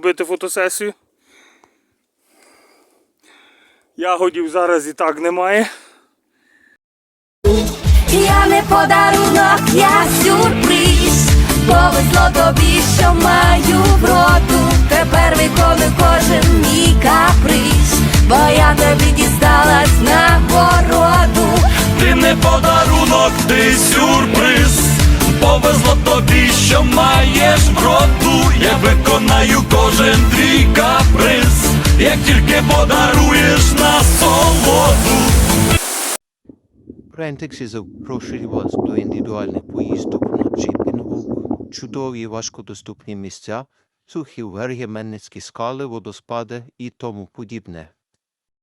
робити фотосесію. Ягодів зараз і так немає. Я не подарунок, я сюрприз. Повезло тобі, що маю вроду. Тепер виконую кожен мій каприз, бо я тобі дісталась нагороду. Ти не подарунок, ти сюрприз. Повезло тобі, що маєш вроду. Я виконаю кожен твій каприз, як тільки подаруєш на солоду. Брентекс запрошує вас до індивідуальних поїздок вночі пінгу, чудові важкодоступні місця, сухі верги, Менницькі скали, водоспади і тому подібне.